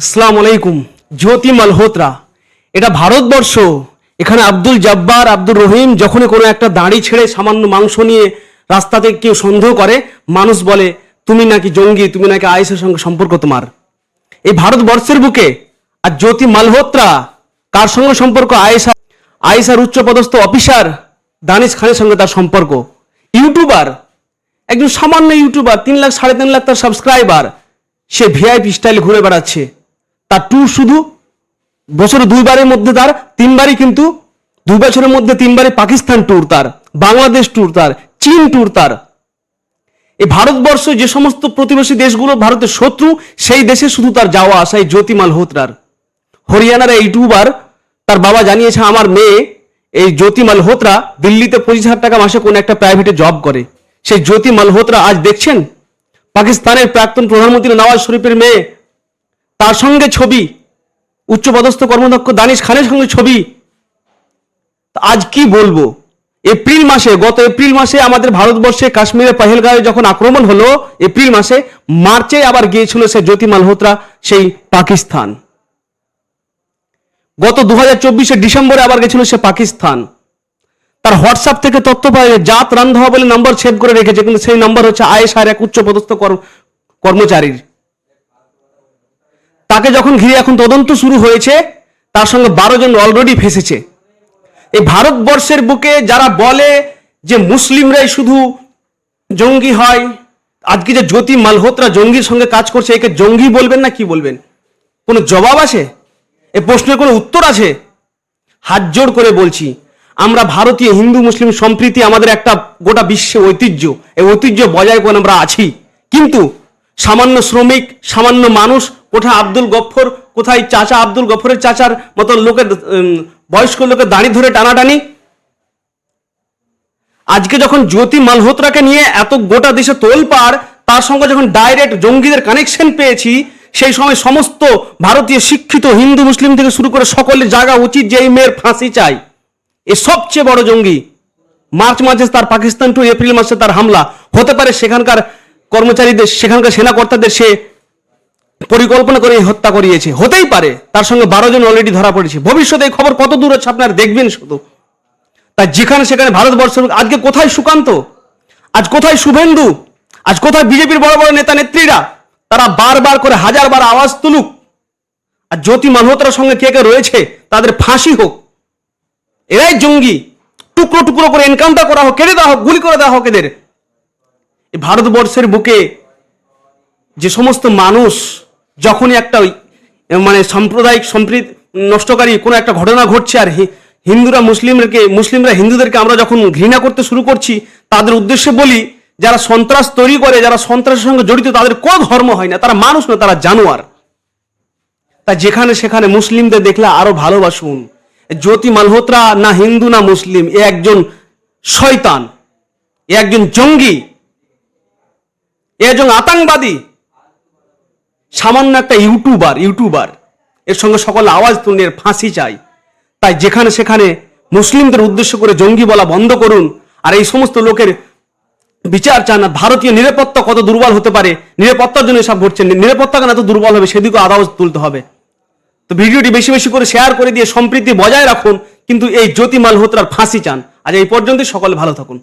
আসসালামু আলাইকুম, জ্যোতি মালহোত্রা। এটা ভারতবর্ষ। এখানে আব্দুল জব্বার, আব্দুর রহিম যখনই কোনো একটা দাঁড়ি ছেড়ে সামান্য মাংস নিয়ে রাস্তাতে কেউ সন্দেহ করে, মানুষ বলে, তুমি নাকি জঙ্গি, তুমি নাকি আয়েসের সঙ্গে সম্পর্ক তোমার? এই ভারতবর্ষের বুকে, আর জ্যোতি মালহোত্রা, কার সঙ্গে সম্পর্ক? আয়েশা, আয়েশার উচ্চপদস্থ অফিসার দানিশ খানের সঙ্গে তার সম্পর্ক। ইউটিউবার, একজন সামান্য ইউটিউবার, তিন লাখ, সাড়ে তিন লাখ তার সাবস্ক্রাইবার। সে ভিআইপি স্টাইল ঘুরে বেড়াচ্ছে। তার ট্যুর শুধু বছরে দুইবারের মধ্যে তার, তিনবারই কিন্তু দুই বছরের মধ্যে তিনবারই পাকিস্তান ট্যুর তার, বাংলাদেশ ট্যুর তার, চীন ট্যুর তার। এই ভারতবর্ষ যে সমস্ত প্রতিবেশী দেশগুলো, ভারতের শত্রু, সেই দেশে শুধু তার যাওয়া আসা এই জ্যোতি মালহোত্রার হরিয়ানার এই ইউটিউবার তার বাবা জানিয়েছে, আমার মেয়ে এই জ্যোতি মালহোত্রা দিল্লিতে পঁচিশ হাজার টাকা মাসে কোনো একটা প্রাইভেটে জব করে। সেই জ্যোতি মালহোত্রা আজ দেখছেন, পাকিস্তানের প্রাক্তন প্রধানমন্ত্রী নওয়াজ শরীফের মেয়ে তার সঙ্গে ছবি, উচ্চপদস্থ কর্মদক্ষ দানিশ খানের সঙ্গে ছবি। আজ কি বলব? এপ্রিল মাসে, গত এপ্রিল মাসে আমাদের ভারতবর্ষে কাশ্মীরের পহেলগাঁওয়ে যখন আক্রমণ হলো, এপ্রিল মাসে মার্চে আবার গিয়েছিল সে জ্যোতি মালহোত্রা সেই পাকিস্তান। গত দু হাজার ডিসেম্বরে আবার গেছিল সে পাকিস্তান। তার হোয়াটসঅ্যাপ থেকে তথ্য পাওয়া যায়, জাত রান্ধা বলে নম্বর সেভ করে রেখেছে, কিন্তু সেই নম্বর হচ্ছে আয়েস আয়েশার এক উচ্চপদস্থ কর্ম- কর্মচারীর। তাকে যখন ঘিরে এখন তদন্ত শুরু হয়েছে, তার সঙ্গে বারো জন অলরেডি ফেসেছে। এই ভারতবর্ষের বুকে যারা বলে যে মুসলিমরাই শুধু জঙ্গি হয়, আজকে যে জ্যোতি মালহোত্রা জঙ্গির সঙ্গে কাজ করছে, একে জঙ্গি বলবেন না কি বলবেন? কোনো জবাব আছে? এ প্রশ্নের কোনো উত্তর আছে? হাত জোড় করে বলছি, আমরা ভারতীয় হিন্দু মুসলিম সম্প্রীতি আমাদের একটা গোটা বিশ্বে ঐতিহ্য, এই ঐতিহ্য বজায় করে আমরা আছি। কিন্তু সামান্য শ্রমিক, সামান্য মানুষ, কোথায় আব্দুল গফর, কোথায় চাচা আব্দুল গফরের চাচার মতো লোকের বয়স্ক লোকের দাঁড়ি ধরে টানাটানি? আজকে যখন জ্যোতি মালহোত্রাকে নিয়ে এত গোটা দেশে তোলপাড়, তার সঙ্গে যখন ডাইরেক্ট জঙ্গিদের কানেকশন পেয়েছি, সেই সময় সমস্ত ভারতীয় শিক্ষিত হিন্দু মুসলিম থেকে শুরু করে সকলের জায়গা উচিত যে এই মেয়ের ফাঁসি চাই। এ সবচেয়ে বড় জঙ্গি। মার্চ মাসে তার পাকিস্তান টু এপ্রিল মাসে তার হামলা। হতে পারে সেখানকার কর্মচারীদের, সেখানকার সেনাকর্তাদের সে পরিকল্পনা করে হত্যা করিয়েছে। হতেই পারে তার সঙ্গে বারো জন অলরেডি ধরা পড়েছে। ভবিষ্যতে এই খবর কত দূর হচ্ছে আপনারা দেখবেন শুধু। তা যেখানে সেখানে ভারতবর্ষ, আজকে কোথায় সুকান্ত? আজ কোথায় শুভেন্দু? আজ কোথায় বিজেপির বড় বড় নেতা নেত্রীরা? তারা বারবার করে হাজার বার আওয়াজ তুলুক। আর জ্যোতি মালহোত্রার সঙ্গে কে কে রয়েছে, তাদের ফাঁসি হোক। এরাই জঙ্গি। টুকরো টুকরো করে এনকাউন্টার করা হোক কেটে দেওয়া হোক, গুলি করে দেওয়া হোক এদের। ভারতবর্ষের বুকে যে সমস্ত মানুষ যখনই একটা মানে সাম্প্রদায়িক সম্প্রীত নষ্টকারী কোনো একটা ঘটনা ঘটছে আর হিন্দুরা মুসলিমদেরকে মুসলিমরা হিন্দুদেরকে আমরা যখন ঘৃণা করতে শুরু করছি, তাদের উদ্দেশ্যে বলি, যারা সন্ত্রাস তৈরি করে, যারা সন্ত্রাসের সঙ্গে জড়িত, তাদের কোনো ধর্ম হয় না, তারা মানুষ না, তারা জানোয়ার। তা যেখানে সেখানে মুসলিমদের দেখলে আরও ভালোবাসুন। জ্যোতি মালহোত্রা না হিন্দু না মুসলিম, এ একজন শয়তান, এ একজন জঙ্গি। একজন আতঙ্কবাদী, সামান্য একটা ইউটিউবার ইউটিউবার। এর সঙ্গে সকল আওয়াজ তুলে এর ফাঁসি চাই। তাই যেখানে সেখানে মুসলিমদের উদ্দেশ্য করে জঙ্গি বলা বন্ধ করুন। আর এই সমস্ত লোকের বিচার চান না ভারতীয় নিরাপত্তা কত দুর্বল হতে পারে, নিরাপত্তার জন্য এসব ঘটছে, নিরাপত্তা কেন এত দুর্বল হবে, সেদিকে আওয়াজ তুলতে হবে। তো ভিডিওটি বেশি বেশি করে শেয়ার করে দিয়ে সম্প্রীতি বজায় রাখুন, কিন্তু এই জ্যোতি মালহোত্রার ফাঁসি চান। আজ এই পর্যন্তই, সকলে ভালো থাকুন।